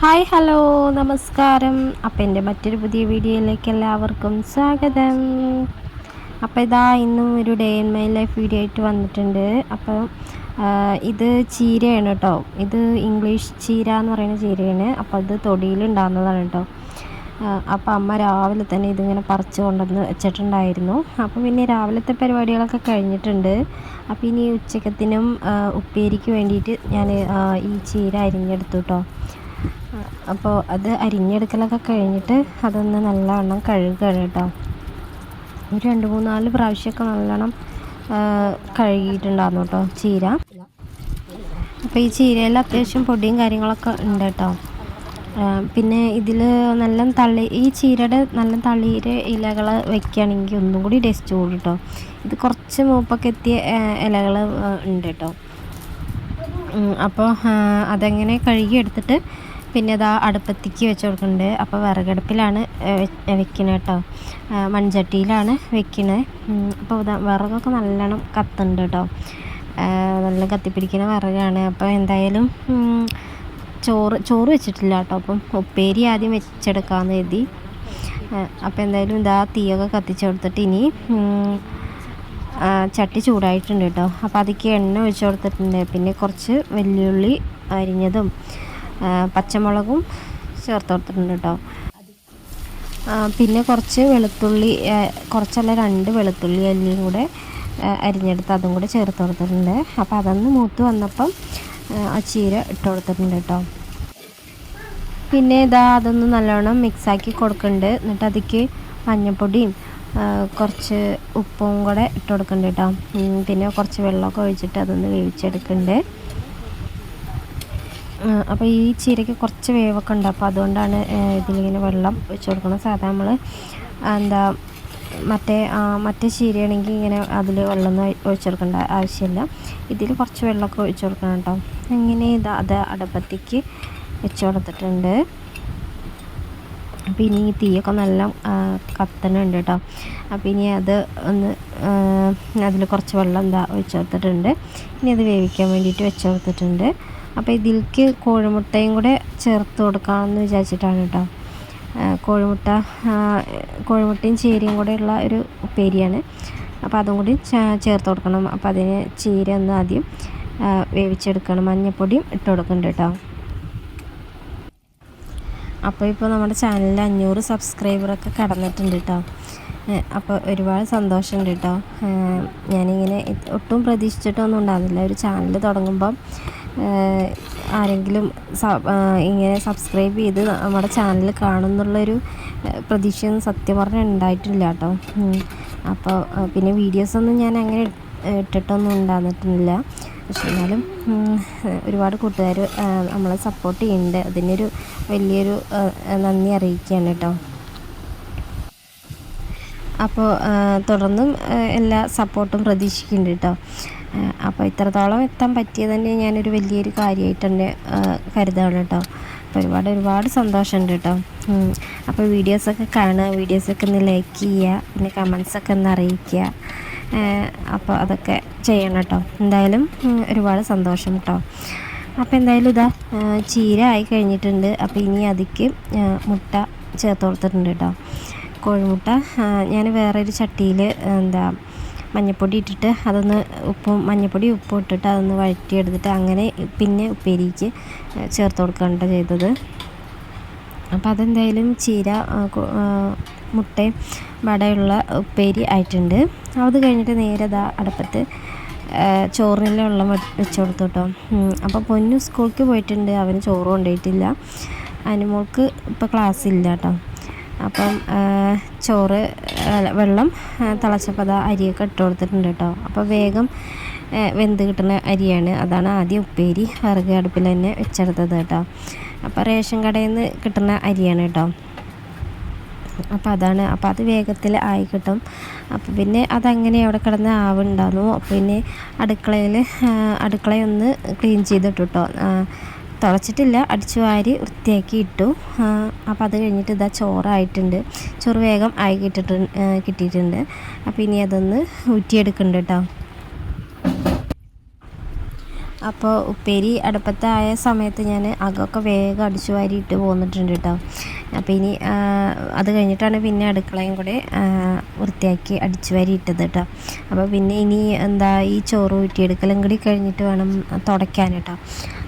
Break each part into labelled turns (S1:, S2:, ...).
S1: Hi hello നമസ്കാരം. അപ്പം എന്റെ മറ്റൊരു പുതിയ വീഡിയോയിലേക്ക് എല്ലാവർക്കും സ്വാഗതം. അപ്പോൾ ഇതാ ഇന്നും ഒരു day in my life video ആയിട്ട് വന്നിട്ടുണ്ട്. അപ്പം ഇത് ചീരയാണ് കേട്ടോ ഇത് ഇംഗ്ലീഷ് ചീര എന്ന് പറയുന്ന ചീരയാണ്. അപ്പോൾ അത് തൊടിയിലുണ്ടാകുന്നതാണ് കേട്ടോ അപ്പോൾ അമ്മ രാവിലെ തന്നെ ഇതിങ്ങനെ പറിച്ച് കൊണ്ടുവന്ന് വെച്ചിട്ടുണ്ടായിരുന്നു. അപ്പോൾ പിന്നെ രാവിലത്തെ പരിപാടികളൊക്കെ കഴിഞ്ഞിട്ടുണ്ട്. അപ്പോൾ ഇനി ഉച്ചക്കത്തിനും ഉപ്പേരിക്ക് വേണ്ടിയിട്ട് ഞാൻ ഈ ചീര അരിഞ്ഞെടുത്തു കേട്ടോ അപ്പോൾ അത് അരിഞ്ഞെടുക്കലൊക്കെ കഴിഞ്ഞിട്ട് അതൊന്ന് നല്ലവണ്ണം കഴുകുകയാണ് കേട്ടോ. ഒരു രണ്ട് മൂന്നാൽ പ്രാവശ്യമൊക്കെ നല്ലോണം കഴുകിയിട്ടുണ്ടായിരുന്നു കേട്ടോ ചീര. അപ്പോൾ ഈ ചീരയിൽ അത്യാവശ്യം പൊടിയും കാര്യങ്ങളൊക്കെ ഉണ്ട് കേട്ടോ. പിന്നെ ഇതിൽ നല്ല തള്ളി ഈ ചീരയുടെ നല്ല തളിര് ഇലകൾ വെക്കുകയാണെങ്കിൽ ഒന്നും കൂടി ടേസ്റ്റ് കൂടും കേട്ടോ. ഇത് കുറച്ച് മൂപ്പൊക്കെ എത്തിയ ഇലകൾ ഉണ്ട് കേട്ടോ. അപ്പോൾ അതെങ്ങനെ കഴുകി എടുത്തിട്ട് പിന്നെ ഇതാ അടുപ്പത്തേക്ക് വെച്ച് കൊടുക്കുന്നുണ്ട്. അപ്പോൾ വിറകടുപ്പിലാണ് വെക്കുന്നത് കേട്ടോ മൺചട്ടിയിലാണ് വെക്കുന്നത് അപ്പോൾ വിറകൊക്കെ നല്ലോണം കത്തുന്നുണ്ട് കേട്ടോ നല്ല കത്തിപ്പിടിക്കുന്ന വിറകാണ്. അപ്പോൾ എന്തായാലും ചോറ് ചോറ് വെച്ചിട്ടില്ല കേട്ടോ അപ്പം ഉപ്പേരി ആദ്യം വെച്ചെടുക്കാമെന്ന് കരുതി. അപ്പോൾ എന്തായാലും ഇതാ തീയൊക്കെ കത്തിച്ച് കൊടുത്തിട്ട് ഇനി ചട്ടി ചൂടായിട്ടുണ്ട് കേട്ടോ അപ്പോൾ അതിക്ക് എണ്ണ ഒഴിച്ചു കൊടുത്തിട്ടുണ്ട്. പിന്നെ കുറച്ച് വെല്ലുള്ളി അരിഞ്ഞതും പച്ചമുളകും ചേർത്ത് കൊടുത്തിട്ടുണ്ട് കേട്ടോ പിന്നെ കുറച്ച് വെളുത്തുള്ളി കുറച്ചല്ല രണ്ട് വെളുത്തുള്ളി അല്ലിയും കൂടെ അരിഞ്ഞെടുത്ത് അതും കൂടെ ചേർത്ത് കൊടുത്തിട്ടുണ്ട് അപ്പോൾ അതൊന്ന് മൂത്ത് വന്നപ്പം ആ ചീര ഇട്ട് കൊടുത്തിട്ടുണ്ട് കേട്ടോ പിന്നെ ഇതാ അതൊന്ന് നല്ലോണം മിക്സാക്കി കൊടുക്കുന്നുണ്ട് എന്നിട്ട് അതിക്ക് മഞ്ഞൾപ്പൊടിയും കുറച്ച് ഉപ്പും കൂടെ ഇട്ട് കൊടുക്കുന്നുണ്ട് കേട്ടോ പിന്നെ കുറച്ച് വെള്ളമൊക്കെ ഒഴിച്ചിട്ട് അതൊന്ന് വേവിച്ചെടുക്കുന്നുണ്ട് അപ്പോൾ ഈ ചീരയ്ക്ക് കുറച്ച് വേവൊക്കെ ഉണ്ട്. അപ്പോൾ അതുകൊണ്ടാണ് ഇതിലിങ്ങനെ വെള്ളം ഒഴിച്ച് കൊടുക്കണം സാധാരണ നമ്മൾ എന്താ മറ്റേ മറ്റേ ചീരയാണെങ്കിൽ ഇങ്ങനെ അതിൽ വെള്ളം ഒഴിച്ചു കൊടുക്കേണ്ട ആവശ്യമില്ല. ഇതിൽ കുറച്ച് വെള്ളമൊക്കെ ഒഴിച്ചു കൊടുക്കണം കേട്ടോ. ഇങ്ങനെ ഇത് അത് അടുപ്പത്തേക്ക് വെച്ച് കൊടുത്തിട്ടുണ്ട്. അപ്പോൾ ഇനി തീയൊക്കെ നല്ല കത്തണുണ്ട് കേട്ടോ. അപ്പോൾ ഇനി അത് ഒന്ന് അതിൽ കുറച്ച് വെള്ളം എന്താ ഒഴിച്ചു കൊടുത്തിട്ടുണ്ട്. ഇനി അത് വേവിക്കാൻ വേണ്ടിയിട്ട് വെച്ച് കൊടുത്തിട്ടുണ്ട്. അപ്പോൾ ഇതിലേക്ക് കോഴിമുട്ടയും കൂടെ ചേർത്ത് കൊടുക്കാമെന്ന് വിചാരിച്ചിട്ടാണ് കേട്ടോ. കോഴിമുട്ട കോഴിമുട്ടയും ചീരയും കൂടെ ഉള്ള ഒരു ഉപ്പേരിയാണ്. അപ്പോൾ അതും കൂടി ചേർത്ത് കൊടുക്കണം. അപ്പോൾ അതിന് ചീര ഒന്ന് ആദ്യം വേവിച്ചെടുക്കണം. മഞ്ഞൾപ്പൊടിയും ഇട്ട് കൊടുക്കുന്നുണ്ട് കേട്ടോ. അപ്പോൾ ഇപ്പോൾ നമ്മുടെ ചാനലിൽ അഞ്ഞൂറ് സബ്സ്ക്രൈബറൊക്കെ കടന്നിട്ടുണ്ട് കേട്ടോ. അപ്പോൾ ഒരുപാട് സന്തോഷമുണ്ട് കേട്ടോ. ഞാനിങ്ങനെ ഒട്ടും പ്രതീക്ഷിച്ചിട്ടൊന്നും ഉണ്ടാകുന്നില്ല ഒരു ചാനൽ തുടങ്ങുമ്പം ആരെങ്കിലും ഇങ്ങനെ സബ്സ്ക്രൈബ് ചെയ്ത് നമ്മുടെ ചാനൽ കാണുന്നുള്ളൊരു പ്രതീക്ഷയൊന്നും സത്യം പറഞ്ഞാൽ ഉണ്ടായിട്ടില്ല കേട്ടോ. അപ്പോൾ പിന്നെ വീഡിയോസൊന്നും ഞാൻ അങ്ങനെ ഇട്ടിട്ടൊന്നും ഉണ്ടാകുന്നിട്ടില്ല പക്ഷെ എന്നാലും ഒരുപാട് കൂട്ടുകാർ നമ്മളെ സപ്പോർട്ട് ചെയ്യുന്നുണ്ട്. അതിനൊരു വലിയൊരു നന്ദി അറിയിക്കുകയാണ് കേട്ടോ. അപ്പോൾ തുടർന്നും എല്ലാ സപ്പോർട്ടും പ്രതീക്ഷിക്കുന്നുണ്ട് കേട്ടോ. അപ്പോൾ ഇത്രത്തോളം എത്താൻ പറ്റിയത് തന്നെ ഞാനൊരു വലിയൊരു കാര്യമായിട്ട് തന്നെ കരുതാണ് കേട്ടോ അപ്പോൾ ഒരുപാട് ഒരുപാട് സന്തോഷമുണ്ട് കേട്ടോ അപ്പോൾ വീഡിയോസൊക്കെ കാണുക വീഡിയോസൊക്കെ ഒന്ന് ലൈക്ക് ചെയ്യുക പിന്നെ കമൻസൊക്കെ ഒന്ന് അറിയിക്കുക അപ്പോൾ അതൊക്കെ ചെയ്യണം കേട്ടോ എന്തായാലും ഒരുപാട് സന്തോഷം കേട്ടോ അപ്പോൾ എന്തായാലും ഇതാ ചീര ആയി കഴിഞ്ഞിട്ടുണ്ട്. അപ്പോൾ ഇനി അതിക്ക് മുട്ട ചേർത്ത് കൊടുത്തിട്ടുണ്ട് കേട്ടോ കോഴിമുട്ട ഞാൻ വേറൊരു ചട്ടിയിൽ എന്താ മഞ്ഞൾപ്പൊടി ഇട്ടിട്ട് അതൊന്ന് ഉപ്പും മഞ്ഞൾപ്പൊടി ഉപ്പും ഇട്ടിട്ട് അതൊന്ന് വഴറ്റിയെടുത്തിട്ട് അങ്ങനെ പിന്നെ ഉപ്പേരിക്ക് ചേർത്ത് കൊടുക്കണ്ട ചെയ്തത്. അപ്പോൾ അതെന്തായാലും ചീര മുട്ടയും വടയുള്ള ഉപ്പേരി ആയിട്ടുണ്ട്. അത് കഴിഞ്ഞിട്ട് നേരെ ഇതാ അടുപ്പത്ത് ചോറിനുള്ള വെള്ളം വെച്ച് കൊടുത്തു കേട്ടോ അപ്പോൾ പൊന്നു സ്കൂൾക്ക് പോയിട്ടുണ്ട്. അവന് ചോറ് കൊണ്ടുപോയിട്ടില്ല അനുമോൾക്ക് ഇപ്പോൾ ക്ലാസ് ഇല്ല കേട്ടോ അപ്പം ചോറ് വെള്ളം തിളച്ചപ്പോൾ അത് അരിയൊക്കെ ഇട്ട് കൊടുത്തിട്ടുണ്ട് കേട്ടോ. അപ്പോൾ വേഗം വെന്ത് കിട്ടുന്ന അരിയാണ്. അതാണ് ആദ്യം ഉപ്പേരി വിറക് അടുപ്പിൽ തന്നെ വെച്ചെടുത്തത് കേട്ടോ. അപ്പോൾ റേഷൻ കടയിൽ നിന്ന് കിട്ടുന്ന അരിയാണ് കേട്ടോ. അപ്പോൾ അതാണ് അപ്പോൾ അത് വേഗത്തിൽ ആയി കിട്ടും. അപ്പോൾ പിന്നെ അതങ്ങനെ അവിടെ കിടന്ന് ആവുണ്ടായിരുന്നു പിന്നെ അടുക്കളയിൽ അടുക്കളയൊന്ന് ക്ലീൻ ചെയ്തിട്ടു തുളച്ചിട്ടില്ല. അടിച്ചു വാരി വൃത്തിയാക്കി ഇട്ടു. അപ്പോൾ അത് കഴിഞ്ഞിട്ട് ഇതാ ചോറായിട്ടുണ്ട്. ചോറ് വേഗം ആയി കിട്ടിട്ട് കിട്ടിയിട്ടുണ്ട്. അപ്പോൾ ഇനി അതൊന്ന് ഊറ്റിയെടുക്കുന്നുണ്ട് കേട്ടോ അപ്പോൾ ഉപ്പേരി അടുപ്പത്തായ സമയത്ത് ഞാൻ അകമൊക്കെ വേഗം അടിച്ചു വാരിയിട്ട് പോന്നിട്ടുണ്ട് കേട്ടോ അപ്പോൾ ഇനി അത് കഴിഞ്ഞിട്ടാണ് പിന്നെ അടുക്കളയും കൂടെ വൃത്തിയാക്കി അടിച്ചു വാരി ഇട്ടത് കേട്ടോ അപ്പോൾ പിന്നെ ഇനി എന്താ ഈ ചോറ് ഊറ്റിയെടുക്കലും കൂടി കഴിഞ്ഞിട്ട് വേണം തുടയ്ക്കാൻ കേട്ടോ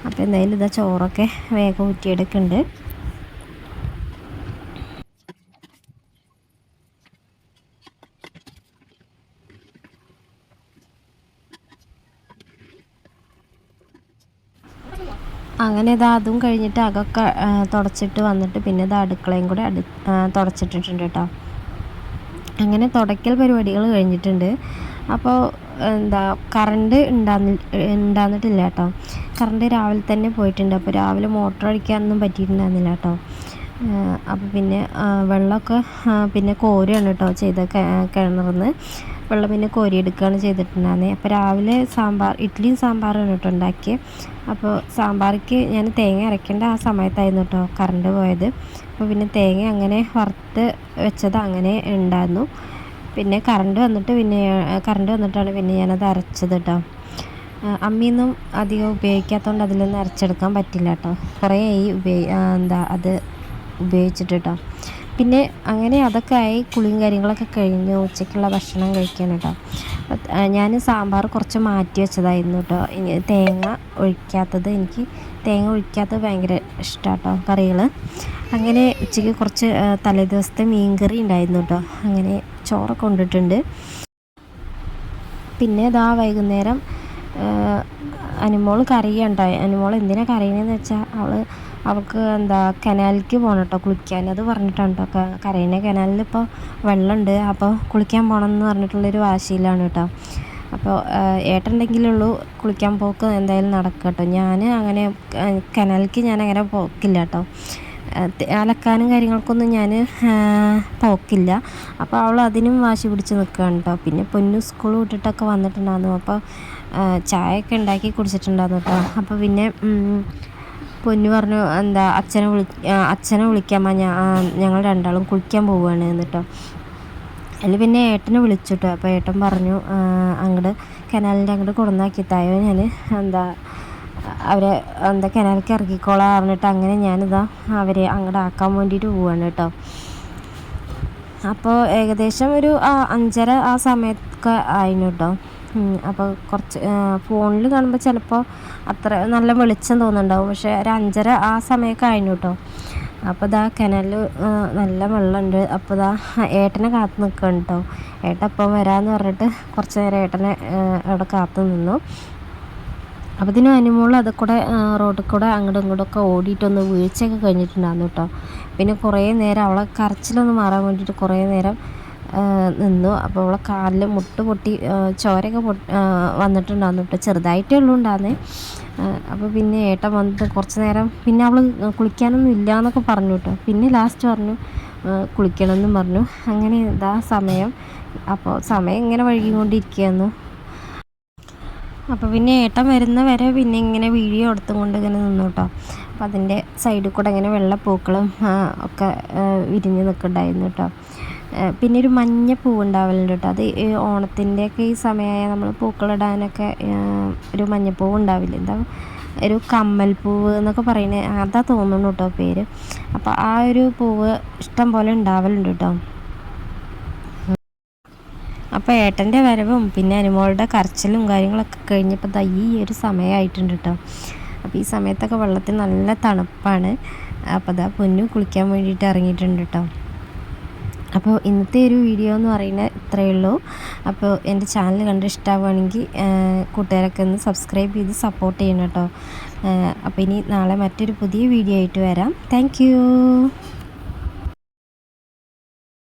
S1: അപ്പോൾ എന്തായാലും ഇതാ ചോറൊക്കെ വേഗം ഊറ്റിയെടുക്കുന്നുണ്ട്. അങ്ങനെ ഇതാ അതും കഴിഞ്ഞിട്ട് അകൊക്കെ തുടച്ചിട്ട് വന്നിട്ട് പിന്നെ ഇത് അടുക്കളയും കൂടെ അടു തുടച്ചിട്ടിട്ടുണ്ട് കേട്ടോ. അങ്ങനെ തുടയ്ക്കൽ പരിപാടികൾ കഴിഞ്ഞിട്ടുണ്ട്. അപ്പോൾ എന്താ കറണ്ട് ഉണ്ടാകുന്നി ഉണ്ടാകുന്നിട്ടില്ല കേട്ടോ കറണ്ട് രാവിലെ തന്നെ പോയിട്ടുണ്ട്. അപ്പോൾ രാവിലെ മോട്ടർ അടിക്കാനൊന്നും പറ്റിയിട്ടുണ്ടായിരുന്നില്ല കേട്ടോ അപ്പോൾ പിന്നെ വെള്ളമൊക്കെ പിന്നെ കോരുകയാണ് കേട്ടോ ചെയ്ത കിണറിന്ന്. വെള്ളം പിന്നെ കോരി കോരിയെടുക്കുകയാണ് ചെയ്തിട്ടുണ്ടായിരുന്നത് അപ്പോൾ രാവിലെ സാമ്പാർ ഇഡ്ഡലിയും സാമ്പാറും കേട്ടോ ഉണ്ടാക്കിയത് അപ്പോൾ സാമ്പാർക്ക് ഞാൻ തേങ്ങ അരയ്ക്കേണ്ട ആ സമയത്തായിരുന്നു കേട്ടോ കറണ്ട് പോയത്. അപ്പോൾ പിന്നെ തേങ്ങ അങ്ങനെ വറുത്ത് വെച്ചത് അങ്ങനെ ഉണ്ടായിരുന്നു. പിന്നെ കറണ്ട് വന്നിട്ട് പിന്നെ കറണ്ട് വന്നിട്ടാണ് പിന്നെ ഞാനത് അരച്ചത് കേട്ടോ അമ്മിയൊന്നും അധികം ഉപയോഗിക്കാത്തതുകൊണ്ട് അതിലൊന്നും അരച്ചെടുക്കാൻ പറ്റില്ല കേട്ടോ കുറേ ആയി ഉപയോഗി എന്താ അത് ഉപയോഗിച്ചിട്ട് കേട്ടോ പിന്നെ അങ്ങനെ അതൊക്കെ ആയി കുളിയും കാര്യങ്ങളൊക്കെ കഴിഞ്ഞു ഉച്ചയ്ക്കുള്ള ഭക്ഷണം കഴിക്കാൻ കേട്ടോ ഞാൻ സാമ്പാർ കുറച്ച് മാറ്റി വെച്ചതായിരുന്നു കേട്ടോ തേങ്ങ ഒഴിക്കാത്തത് എനിക്ക് തേങ്ങ ഒഴിക്കാത്തത് ഭയങ്കര ഇഷ്ടമാണ് കേട്ടോ കറികൾ അങ്ങനെ ഉച്ചയ്ക്ക് കുറച്ച് തലേ ദിവസത്തെ മീൻ കറി ഉണ്ടായിരുന്നു കേട്ടോ അങ്ങനെ ചോറൊക്കെ കൊണ്ടിട്ടുണ്ട്. പിന്നെ ഇതാ വൈകുന്നേരം അനുമോൾ കരയുണ്ടായി അനുമോൾ എന്തിനാ കറിയണമെന്ന് വെച്ചാൽ അവൾ അവൾക്ക് എന്താ കനാലിലേക്ക് പോകണം കേട്ടോ കുളിക്കാൻ. അത് പറഞ്ഞിട്ടാണ് കേട്ടോ കരയിനെ കനാലിൽ ഇപ്പോൾ വെള്ളമുണ്ട് അപ്പോൾ കുളിക്കാൻ പോകണം എന്ന് പറഞ്ഞിട്ടുള്ളൊരു വാശിയിലാണ് കേട്ടോ അപ്പോൾ ഏട്ടുണ്ടെങ്കിലുള്ളൂ കുളിക്കാൻ പോക്ക് എന്തായാലും നടക്കുക കേട്ടോ ഞാൻ അങ്ങനെ കനാലിലേക്ക് ഞാൻ അങ്ങനെ പോക്കില്ല കേട്ടോ അലക്കാനും കാര്യങ്ങൾക്കൊന്നും ഞാൻ പോക്കില്ല. അപ്പോൾ അവൾ അതിനും വാശി പിടിച്ച് നിൽക്കുകയാണ് കേട്ടോ പിന്നെ പൊന്നു സ്കൂൾ വിട്ടിട്ടൊക്കെ വന്നിട്ടുണ്ടായിരുന്നു. അപ്പോൾ ചായയൊക്കെ ഉണ്ടാക്കി കുടിച്ചിട്ടുണ്ടായിരുന്നു കേട്ടോ. അപ്പോൾ പിന്നെ പൊന്നു പറഞ്ഞു എന്താ അച്ഛനെ വിളി അച്ഛനെ വിളിക്കാമ്മ ഞങ്ങൾ രണ്ടാളും കുളിക്കാൻ പോവുകയാണ് എന്നിട്ടോ അതിൽ പിന്നെ ഏട്ടനെ വിളിച്ചു കേട്ടോ. അപ്പോൾ ഏട്ടൻ പറഞ്ഞു അങ്ങോട്ട് കനാലിന്റെ അങ്ങോട്ട് കൊടുന്നാക്കി തായോ ഞാൻ എന്താ അവരെ എന്താ കനാലിക്ക് ഇറക്കിക്കോളാം പറഞ്ഞിട്ട് അങ്ങനെ ഞാനിതാ അവരെ അങ്ങോട്ട് ആക്കാൻ വേണ്ടിയിട്ട് പോവാണ് കേട്ടോ. അപ്പോൾ ഏകദേശം ഒരു അഞ്ചര ആ സമയത്തൊക്കെ ആയിരുന്നു കേട്ടോ. അപ്പോൾ കുറച്ച് ഫോണിൽ കാണുമ്പോൾ ചിലപ്പോൾ അത്ര നല്ല വെളിച്ചം തോന്നുന്നുണ്ടാവും. പക്ഷേ ഒരു അഞ്ചര ആ സമയമൊക്കെ കഴിഞ്ഞു കേട്ടോ അപ്പോൾ ഇതാ കിണറിൽ നല്ല വെള്ളമുണ്ട് അപ്പോൾ ഇതാ ഏട്ടനെ കാത്തു നിൽക്കുകയാണ് കേട്ടോ ഏട്ടൻ അപ്പം വരാമെന്ന് പറഞ്ഞിട്ട് കുറച്ച് നേരം ഏട്ടനെ അവിടെ കാത്തു നിന്നു. അപ്പോൾ ഇതിന് അനുമോൾ അത് കൂടെ റോഡിൽ കൂടെ അങ്ങോട്ടും ഇങ്ങോട്ടൊക്കെ ഓടിയിട്ടൊന്ന് വീഴ്ചയൊക്കെ കഴിഞ്ഞിട്ടുണ്ടായിരുന്നു കേട്ടോ പിന്നെ കുറേ നേരം അവളെ കരച്ചിലൊന്ന് മാറാൻ വേണ്ടിയിട്ട് കുറേ നേരം നിന്നു. അപ്പോൾ അവളെ കാലിൽ മുട്ട് പൊട്ടി ചോരയൊക്കെ പൊട്ടി വന്നിട്ടുണ്ടായിരുന്നു കേട്ടോ. ചെറുതായിട്ടേ ഉള്ളൂ ഉണ്ടായിരുന്നേ. അപ്പോൾ പിന്നെ ഏട്ടൻ വന്നിട്ട് കുറച്ച് നേരം പിന്നെ അവൾ കുളിക്കാനൊന്നും ഇല്ല എന്നൊക്കെ പറഞ്ഞു കേട്ടോ. പിന്നെ ലാസ്റ്റ് പറഞ്ഞു കുളിക്കണമെന്നും പറഞ്ഞു. അങ്ങനെ ഇതാ സമയം. അപ്പോൾ സമയം ഇങ്ങനെ വഴുകിക്കൊണ്ടിരിക്കുകയായിരുന്നു അപ്പോൾ പിന്നെ ഏട്ടൻ വരുന്ന വരെ പിന്നെ ഇങ്ങനെ വീഡിയോ എടുത്തും കൊണ്ട് ഇങ്ങനെ നിന്നു കേട്ടോ. അപ്പോൾ അതിന്റെ സൈഡിൽ കൂടെ ഇങ്ങനെ വെള്ളപ്പൂക്കളും ഒക്കെ വിരിഞ്ഞ് നിൽക്കുന്നുണ്ടായിരുന്നു കേട്ടോ. പിന്നെ ഒരു മഞ്ഞ പൂവുണ്ടാവലുണ്ട് കേട്ടോ അത് ഓണത്തിന്റെയൊക്കെ ഈ സമയമായ നമ്മൾ പൂക്കളിടാനൊക്കെ ഒരു മഞ്ഞപ്പൂവ് ഉണ്ടാവില്ല? എന്താ ഒരു കമ്മൽ പൂവ് എന്നൊക്കെ പറയുന്നത് അതാ തോന്നുന്നു കേട്ടോ പേര്. അപ്പോൾ ആ ഒരു പൂവ് ഇഷ്ടം പോലെ ഉണ്ടാവലുണ്ട് കേട്ടോ അപ്പോൾ ഏട്ടന്റെ വരവും പിന്നെ അനുമോളുടെ കരച്ചിലും കാര്യങ്ങളൊക്കെ കഴിഞ്ഞപ്പോൾ ദാ ഈ ഒരു സമയമായിട്ടുണ്ട് കേട്ടോ അപ്പോൾ ഈ സമയത്തൊക്കെ വെള്ളത്തിൽ നല്ല തണുപ്പാണ്. അപ്പോൾ ദാ പൊന്നു കുളിക്കാൻ വേണ്ടിയിട്ട് ഇറങ്ങിയിട്ടുണ്ട് കേട്ടോ അപ്പോൾ ഇന്നത്തെ ഒരു വീഡിയോ എന്ന് പറയുന്നത് ഇത്രയേ ഉള്ളൂ. അപ്പോൾ എന്റെ ചാനൽ കണ്ട് ഇഷ്ടമാവുകയാണെങ്കിൽ കൂട്ടുകാരൊക്കെ ഒന്ന് സബ്സ്ക്രൈബ് ചെയ്ത് സപ്പോർട്ട് ചെയ്യണം കേട്ടോ. അപ്പോൾ ഇനി നാളെ മറ്റൊരു പുതിയ വീഡിയോ ആയിട്ട് വരാം. താങ്ക്